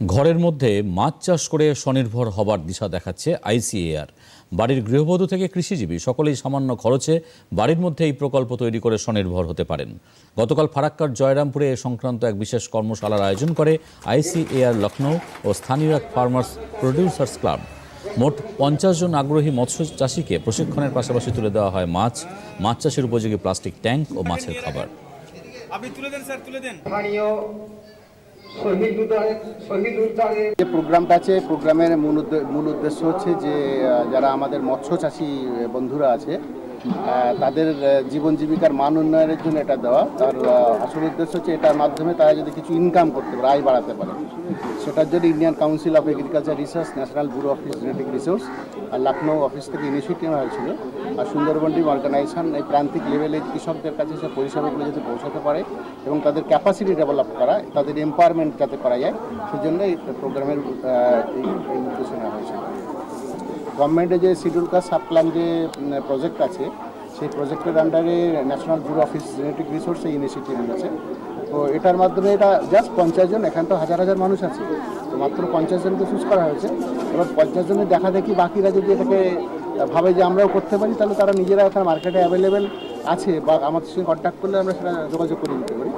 ঘরের মধ্যে মাছ চাষ করে স্বনির্ভর হবার দিশা দেখাচ্ছে আইসিএআর। বাড়ির গৃহবধূ থেকে কৃষিজীবী সকলেই সামান্য খরচে বাড়ির মধ্যে এই প্রকল্প তৈরি করে স্বনির্ভর হতে পারেন। গতকাল ফারাক্কার জয়রামপুরে এ সংক্রান্ত এক বিশেষ কর্মশালার আয়োজন করে আইসিএআর লখনৌ ও স্থানীয় এক ফার্মার্স প্রডিউসার্স ক্লাব। মোট পঞ্চাশ জন আগ্রহী মৎস্য চাষিকে প্রশিক্ষণের পাশাপাশি তুলে দেওয়া হয় মাছ। মাছ চাষের উপযোগী প্লাস্টিক ট্যাঙ্ক ও মাছের খাবার। আপনি তুলে দেন স্যার তুলে দেন। যে প্রোগ্রামটা আছে, প্রোগ্রামের মূল উদ্দে- মূল উদ্দেশ্য হচ্ছে যে যারা আমাদের মৎস্য চাষি বন্ধুরা আছে তাদের জীবন জীবিকার মান উন্নয়নের জন্য এটা দেওয়া। তার আসল উদ্দেশ্য হচ্ছে এটার মাধ্যমে তারা যদি কিছু ইনকাম করতে পারে, আয় বাড়াতে পারে। সেটার জন্য Indian council of agriculture research national bureau of genetic resource R Lucknow office থেকে ইনিশিয়েটিভ হয়েছিল। আর সুন্দরবন টিম অর্গানাইজেশন এই প্রান্তিক লেভেলে কৃষকদের কাছে সে পরিষেবাগুলো যাতে পৌঁছাতে পারে এবং তাদের ক্যাপাসিটি ডেভেলপ করা, তাদের এম্পাওয়ারমেন্ট যাতে করা যায় সেজন্য এই প্রোগ্রামের উদ্দেশ্য নেওয়া হয়েছিল গভর্নমেন্টের যে শিডিউল কাস্ট সাব প্ল্যান যে প্রজেক্ট আছে, সেই প্রজেক্টের আন্ডারে national bureau office genetic resource এই ইনিশিয়েটিভ নিয়েছে। তো এটার মাধ্যমে এটা জাস্ট পঞ্চাশ জন, এখানে তো হাজার হাজার মানুষ আছে। তো মাত্র পঞ্চাশ জনকে চুজ করা হয়েছে। এবার পঞ্চাশ জনের দেখা দেখি বাকিরা যদি এটাকে ভাবে যে আমরাও করতে পারি, তাহলে তারা নিজেরা এখানে মার্কেটে অ্যাভেলেবেল আছে বা আমাদের সঙ্গে কন্ট্যাক্ট করলে আমরা সেটা যোগাযোগ করে দিতে পারি।